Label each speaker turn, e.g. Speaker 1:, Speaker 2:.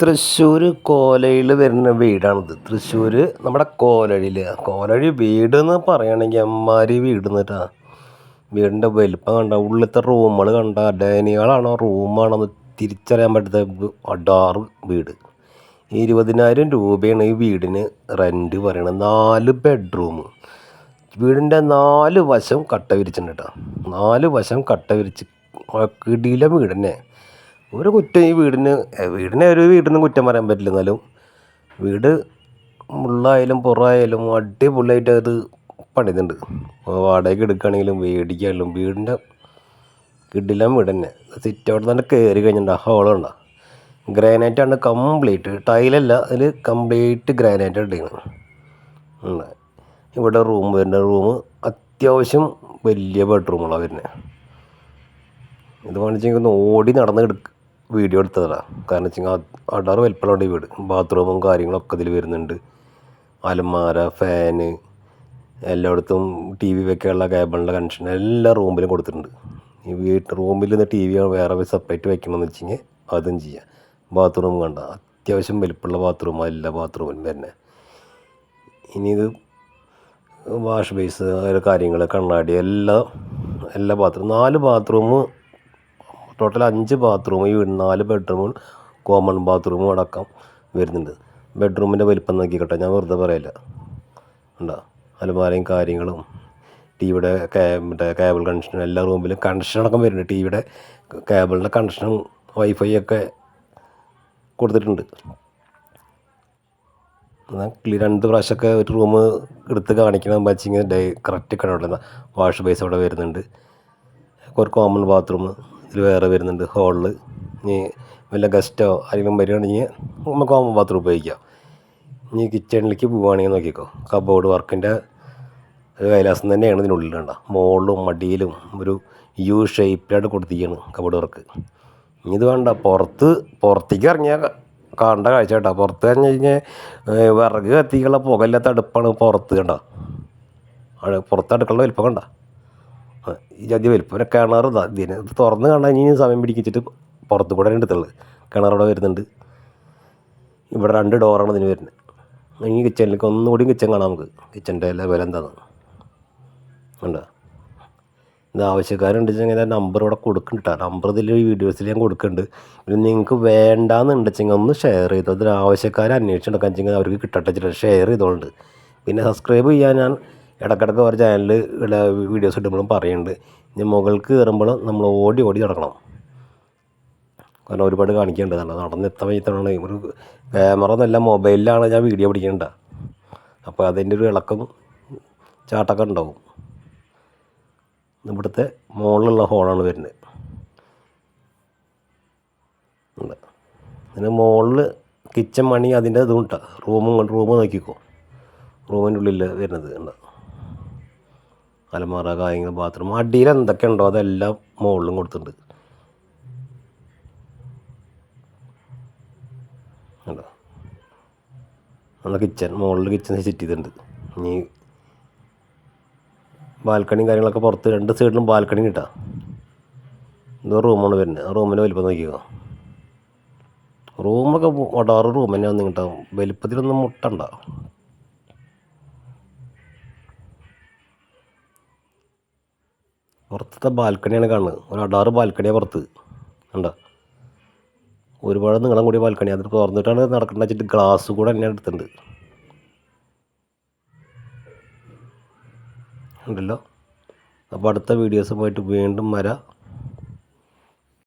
Speaker 1: തൃശ്ശൂർ കോലയിൽ വരുന്ന വീടാണിത്. തൃശ്ശൂർ നമ്മുടെ കോലഴിയിൽ കോലഴി വീട് എന്ന് പറയുകയാണെങ്കിൽ അമ്മാരി വീട് എന്നിട്ടാ വീടിന്റെ വലിപ്പം കണ്ട ഉള്ളിലത്തെ റൂമുകൾ കണ്ട ഡൈനികളാണോ റൂമാണോ എന്ന് തിരിച്ചറിയാൻ പറ്റാത്ത അടാറ് വീട്. ഇരുപതിനായിരം രൂപയാണ് ഈ വീടിന് റെന്റ് പറയണത്. നാല് ബെഡ്റൂം വീടിന്റെ നാല് വശം കട്ട വിരിച്ചിട്ടുണ്ട് കേട്ടോ നാല് വശം കട്ട വിരിച്ച് കിടിയിലെ വീട് തന്നെ ഒരു കുറ്റം ഈ വീടിന് വീടിനെ ഒരു വീടിനും കുറ്റം പറയാൻ പറ്റില്ല എന്നാലും വീട് മുള്ളായാലും പുറമായാലും അടിപൊളിയായിട്ട് അത് പണിതുണ്ട് വാടകയ്ക്ക് എടുക്കുകയാണെങ്കിലും വേടിക്കാണെങ്കിലും വീടിന്റെ കിടിലം വീട് തന്നെ. സിറ്റ് അവിടെ തന്നെ കയറി കഴിഞ്ഞിട്ടുണ്ട്. ഹോളുണ്ട ഗ്രാനൈറ്റ് ആണ് കംപ്ലീറ്റ് ടൈലല്ല അതിൽ കംപ്ലീറ്റ് ഗ്രാനൈറ്റ് ഇട്ടിരിക്കുന്നത് ഇവിടെ റൂം വരുന്ന റൂം അത്യാവശ്യം വലിയ ബെഡ്റൂമുകളാണ് വരുന്നത് ഇത് വേണമെങ്കിൽ ഒന്ന് ഓടി നടന്ന് എടുക്ക. വീഡിയോ എടുത്തതാണ് കാരണം വെച്ചാൽ അടാറ് വലിപ്പമുള്ള വീട്. ബാത്റൂമും കാര്യങ്ങളൊക്കെ ഇതിൽ വരുന്നുണ്ട്. അലമാര ഫാന് എല്ലായിടത്തും ടി വി വെക്കാനുള്ള കേബിളിന്റെ കണക്ഷൻ എല്ലാ റൂമിലും കൊടുത്തിട്ടുണ്ട്. ഈ വീട്ട് റൂമിൽ നിന്ന് ടി വി വേറെ സെപ്പറേറ്റ് വെക്കണമെന്ന് വെച്ച് കഴിഞ്ഞാൽ അതും ചെയ്യാം. ബാത്റൂം കണ്ട അത്യാവശ്യം വലിപ്പമുള്ള ബാത്റൂം എല്ലാ ബാത്റൂമിലും തന്നെ ഇനി ഇത് വാഷ് ബേസ് കാര്യങ്ങൾ കണ്ണാടി എല്ലാ എല്ലാ ബാത്റൂം നാല് ബാത്റൂം ടോട്ടൽ അഞ്ച് ബാത്റൂം ഈ വീട് നാല് ബെഡ്റൂമും കോമൺ ബാത്റൂമും അടക്കം വരുന്നുണ്ട്. ബെഡ്റൂമിന്റെ വലിപ്പം നോക്കിക്കട്ടെ ഞാൻ വെറുതെ പറയില്ല. ഉണ്ടോ അലമാരയും കാര്യങ്ങളും ടി വിയുടെ മറ്റേ കേബിൾ കണക്ഷനും എല്ലാ റൂമിലും കണക്ഷൻ അടക്കം വരുന്നുണ്ട്. ടി വിയുടെ കേബിളിന്റെ കണക്ഷനും വൈഫൈ ഒക്കെ കൊടുത്തിട്ടുണ്ട്. എന്നാൽ രണ്ട് പ്രാവശ്യമൊക്കെ ഒരു റൂം എടുത്ത് കാണിക്കണം വെച്ചിങ്ങനെ ഡേ കറക്റ്റ് കണ്ടുള്ള വാഷ് ബേസ് അവിടെ വരുന്നുണ്ട്. ഒരു കോമൺ ബാത്റൂം ഇതിൽ വേറെ വരുന്നുണ്ട് ഹോളിൽ ഇനി വല്ല ഗസ്റ്റോ ആരെങ്കിലും വരികയാണെങ്കിൽ നമുക്ക് കോമൺ ബാത്റൂം ഉപയോഗിക്കാം. ഇനി കിച്ചണിലേക്ക് പോവുകയാണെങ്കിൽ നോക്കിക്കോ കബോർഡ് വർക്കിന്റെ ഒരു കൈലാസം തന്നെയാണ് ഇതിനുള്ളിൽ കണ്ട. മുകളിലും മടിയിലും ഒരു യു ഷേപ്പിലായിട്ട് കൊടുത്തിരിക്കുകയാണ് കബോർഡ് വർക്ക് ഇത് വേണ്ട പുറത്ത് പുറത്തേക്ക് ഇറങ്ങിയാൽ കാണേണ്ട കാഴ്ച കേട്ടോ. പുറത്ത് കഴിഞ്ഞ് കഴിഞ്ഞാൽ വിറക് കത്തിക്കുള്ള പുകയില്ലാത്ത അടുപ്പാണ് പുറത്ത് കണ്ട. പുറത്ത് അടുക്കള വലിപ്പം കണ്ട. ജാതി വലിപ്പം പിന്നെ കിണർ ഇതാ. തുറന്ന് കാണാൻ ഇനി സമയം പിടിക്കിച്ചിട്ട് പുറത്ത് കൂടെ എടുത്തുള്ളത്. കിണറവിടെ വരുന്നുണ്ട്. ഇവിടെ രണ്ട് ഡോറാണ് ഇതിന് വരുന്നത്. ഈ കിച്ചണിലേക്ക് ഒന്നുകൂടി കിച്ചൺ കാണാം നമുക്ക്. കിച്ചന്റെ ലെവൽ എന്താണെന്ന് ഉണ്ടോ ഇത് ആവശ്യക്കാരുണ്ടെങ്കിൽ നമ്പർ ഇവിടെ കൊടുക്കുന്നുണ്ട് നമ്പർ ഇതിൽ വീഡിയോസിൽ ഞാൻ കൊടുക്കുന്നുണ്ട് പിന്നെ നിങ്ങൾക്ക് വേണ്ടാന്നുണ്ടെങ്കിൽ ഒന്ന് ഷെയർ ചെയ്തോ. അതിൽ ആവശ്യക്കാരെ അന്വേഷിച്ചെടുക്കാൻ വെച്ചെങ്കിൽ അവർക്ക് കിട്ടട്ടെ ഷെയർ ചെയ്തോളുണ്ട് പിന്നെ സബ്സ്ക്രൈബ് ചെയ്യാൻ ഞാൻ ഇടക്കിടക്ക് ഒരു ചാനലിൽ വീഡിയോസ് ഇടുമ്പോഴും പറയുന്നുണ്ട് ഇനി മുകൾക്ക് കയറുമ്പോൾ നമ്മൾ ഓടി ഓടി നടക്കണം. കാരണം ഒരുപാട് കാണിക്കേണ്ടതാണ് നടന്നെത്താൻ വയ്യത്താണ് ഒരു ക്യാമറ എന്നല്ല മൊബൈലിലാണ് ഞാൻ വീഡിയോ പിടിക്കേണ്ട അപ്പോൾ അതിന്റെ ഒരു ഇളക്കം ചാട്ടൊക്കെ ഉണ്ടാവും. ഇവിടുത്തെ മുകളിലുള്ള ഹോളാണ് വരുന്നത്. പിന്നെ മുകളിൽ കിച്ചൺ മണി അതിന്റെ ഇതും ഇട്ടാ റൂമും റൂം നോക്കിക്കോ. റൂമിന്റെ ഉള്ളിൽ വരുന്നത്. ഉണ്ട്. അലമാറ കാര്യങ്ങൾ ബാത്റൂം അടിയിൽ എന്തൊക്കെ ഉണ്ടോ അതെല്ലാം മുകളിലും കൊടുത്തിട്ടുണ്ട്. കണ്ടോ? നമ്മുടെ കിച്ചൺ മുകളിൽ കിച്ചൺ സെറ്റ് ചെയ്തിട്ടുണ്ട്. ഇനി ബാൽക്കണിയും കാര്യങ്ങളൊക്കെ പുറത്ത് രണ്ട് സൈഡിലും ബാൽക്കണി കിട്ടാം ഇത് റൂമാണ് വരുന്നത്. ആ റൂമിന്റെ വലിപ്പം നോക്കിക്കോ. റൂമൊക്കെ വടാറ് റൂം തന്നെയാണ് നിങ്ങട്ടോ വലിപ്പത്തിലൊന്നും മുട്ടണ്ട. പുറത്തത്തെ ബാൽക്കണിയാണ് കാണുന്നത്. ഒരു അടാറ് ബാൽക്കണിയാണ് പുറത്ത്. കണ്ടോ? ഒരുപാട് നീളം കൂടിയ ബാൽക്കണി അതിൽ തുറന്നിട്ടാണ് നടക്കുന്നത് വെച്ചിട്ട് ഗ്ലാസ് കൂടെ തന്നെ എടുത്തിട്ടുണ്ട്. ഉണ്ടല്ലോ? അപ്പോൾ അടുത്ത വീഡിയോസുമായിട്ട് വീണ്ടും വരാം.